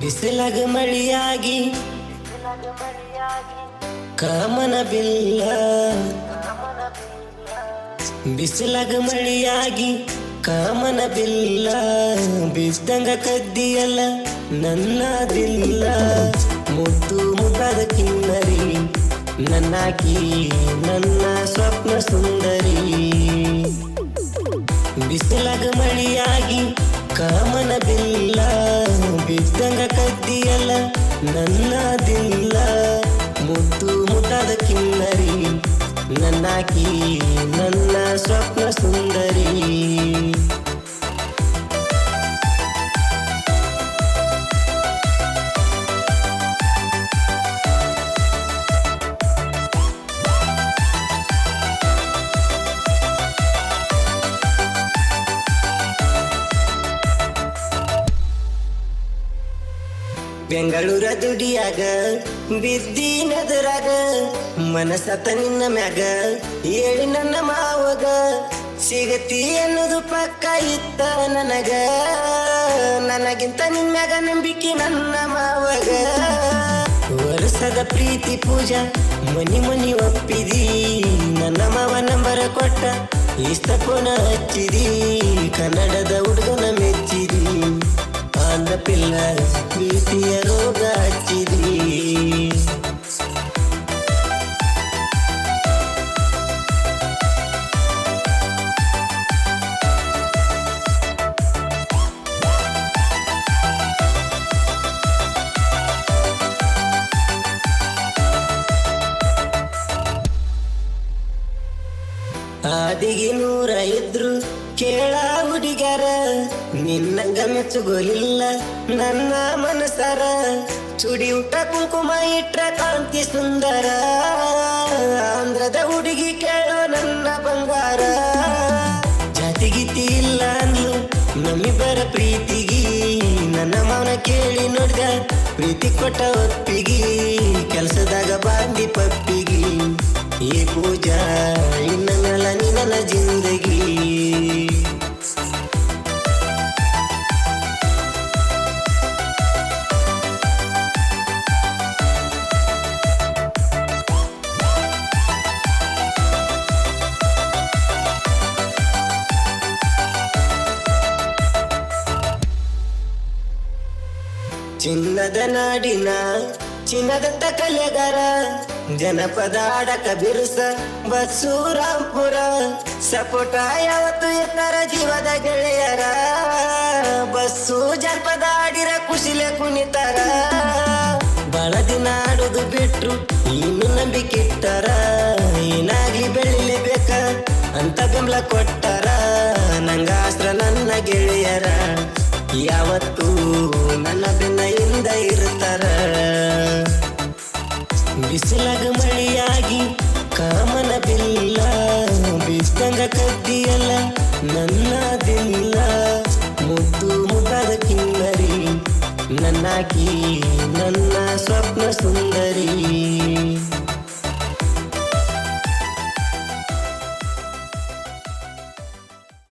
ಬಿಸಿಲಾಗ ಮಳಿಯಾಗಿ ಕಾಮನ ಬಿಲ್ಲ ಬಿಸಿಲಗ ಮಳಿಯಾಗಿ ಕಾಮನ ಬಿಲ್ಲ ಬಿದ್ದಂಗ ಕದ್ದಿಯಲ್ಲ ನನ್ನದಿಲ್ಲ. ಮುದ್ದು ಮುಖದ ಕಿನ್ನರಿ ನನ್ನಾಕಿ ನನ್ನ ಸ್ವಪ್ನ ಸುಂದರಿ. ಬಿಸಿಲಗ ಮಳಿಯಾಗಿ ಕಾಮನ ನನ್ನದಿಲ್ಲ ಮುದ್ದು ಮುಟ್ಟದ ಕಿನ್ನರಿ. ನನ್ನಾಕಿ ನನ್ನ ಸ್ವಪ್ನ ಸುಂದರಿ. ಬೆಂಗಳೂರ ದುಡಿಯಾಗ ಬಿದ್ದಿನದುರಾಗ ಮನಸತ ನಿನ್ನ ಮ್ಯಾಗ, ಹೇಳಿ ನನ್ನ ಮಾವಗ, ಸಿಗತಿ ಅನ್ನೋದು ಪಕ್ಕ ಇತ್ತ ನನಗ. ನನಗಿಂತ ನಿಮ್ಮ್ಯಾಗ ನಂಬಿಕೆ ನನ್ನ ಮಾವಗ. ವರ್ಷದ ಪ್ರೀತಿ ಪೂಜಾ, ಮನಿ ಮನಿ ಒಪ್ಪಿದಿ. ನನ್ನ ಮಾವ ನಂಬರ ಕೊಟ್ಟ, ಇಷ್ಟ ಪುನ ಹಚ್ಚಿದಿ. ಕನ್ನಡದ ಹುಡುಗನ ಪಿಲ್ಲ ಪ್ರೀತಿಯ ರೋಗ ಹಚ್ಚಿದಿ ಆದಿಗೆ ನೂರ ಕೇಳ ಹುಡುಗರ ನಿನ್ನಂಗ ಮೆಚ್ಚುಗೋಲಿಲ್ಲ ನನ್ನ ಮನಸರ ಚುಡಿ ಊಟ ಕುಂಕುಮ ಇಟ್ಟ ಕಾಂತಿ ಸುಂದರ. ಆಂಧ್ರದ ಹುಡುಗಿ ಕೇಳೋ ನನ್ನ ಬಂಗಾರ. ಜಾತಿಗೀತಿ ಇಲ್ಲ ಅಂದ್ಲು ನಮ್ಮಿಬ್ಬರ ಪ್ರೀತಿಗಿ. ನನ್ನ ಮೌನ ಕೇಳಿ ನೋಡ್ದ ಪ್ರೀತಿ ಕೊಟ್ಟ ಒಪ್ಪಿಗಿ. ಕೆಲಸದಾಗ ಬಾಂದಿ ಪಪ್ಪಿಗಿ. ಈ ಪೂಜಾ. ಚಿನ್ನದ ನಾಡಿನ ಚಿನ್ನದಂತ ಕಲೆಗರ, ಜನಪದ ಆಡಕ ಬಿರುಸ ಬಸ್ಸು ರಾಂಪುರ ಸಪೋಟ ಯಾವತ್ತು ಎತ್ತರ ಜೀವದ ಗೆಳೆಯರ, ಬಸ್ಸು ಜನಪದ ಆಡಿರ ಕುಶಿಲೆ ಕುಣಿತರ. ಬಹಳ ದಿನ ಆಡುದು ಬಿಟ್ರು, ಇನ್ನು ನಂಬಿಕೆ ಏನಾಗಿ ಬೆಳಿಲೇಬೇಕ ಅಂತ ಬೆಂಬಲ ಕೊಟ್ಟರ. ನಂಗಾಸ್ತ್ರ ನನ್ನ ಗೆಳೆಯರ. ಯಾವತ್ತೂ ನನ್ನ ಬೆನ್ನ ಹಿಂದ ಇರ್ತಾರ ಬಿಸಿಲಾಗ ಮಳಿಯಾಗಿ ಕಾಮನ ಬಿಲ್ಲ ಬಿಸ್ತಂಗ ಕದ್ದಿಯಲ್ಲ ನನ್ನದಿಲ್ಲ ಮುದ್ದು ಮುದ್ದಾದ ಕಿನ್ನರಿ, ನನ್ನಾಕಿ ನನ್ನ ಸ್ವಪ್ನ ಸುಂದರಿ.